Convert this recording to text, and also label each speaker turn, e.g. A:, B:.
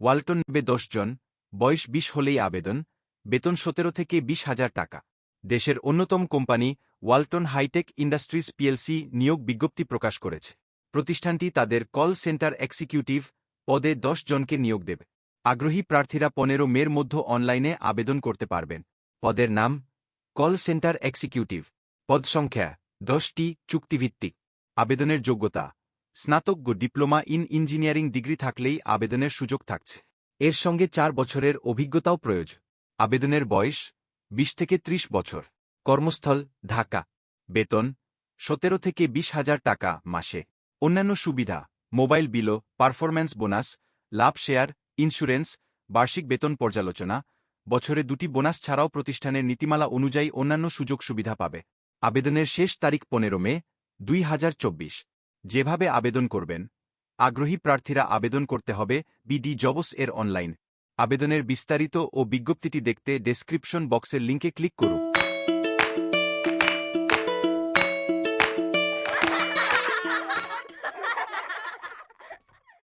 A: ওয়ালটন নেবে জন, বয়স বিশ হলেই আবেদন, বেতন সতেরো থেকে বিশ হাজার টাকা। দেশের অন্যতম company Walton hitech industries PLC নিয়োগ বিজ্ঞপ্তি প্রকাশ করেছে। প্রতিষ্ঠানটি তাদের কল সেন্টার এক্সিকিউটিভ পদে দশ জনকে নিয়োগ দেবে। আগ্রহী প্রার্থীরা পনেরো মের মধ্যে অনলাইনে আবেদন করতে পারবেন। পদের নাম কল সেন্টার এক্সিকিউটিভ। পদ সংখ্যা দশটি চুক্তিভিত্তিক। আবেদনের যোগ্যতা স্নাতক ডিপ্লোমা ইন ইঞ্জিনিয়ারিং ডিগ্রি থাকলেই আবেদনের সুযোগ থাকছে। এর সঙ্গে চার বছরের অভিজ্ঞতাও প্রয়োজন। আবেদনের বয়স বিশ থেকে ত্রিশ বছর। কর্মস্থল ঢাকা। বেতন সতেরো থেকে বিশ হাজার টাকা মাসে। অন্যান্য সুবিধা, মোবাইল বিলো পারফরম্যান্স বোনাস, লাভ শেয়ার, ইন্স্যুরেন্স, বার্ষিক বেতন পর্যালোচনা, বছরে দুটি বোনাস ছাড়াও প্রতিষ্ঠানের নীতিমালা অনুযায়ী অন্যান্য সুযোগ সুবিধা পাবে। আবেদনের শেষ তারিখ পনেরো মে দুই হাজার চব্বিশ। যেভাবে আবেদন করবেন। আগ্রহী প্রার্থীরা আবেদন করতে হবে বিডি জবস এর অনলাইন। আবেদনের বিস্তারিত ও বিজ্ঞপ্তিটি দেখতে ডেসক্রিপশন বক্সের লিঙ্কে ক্লিক করুন।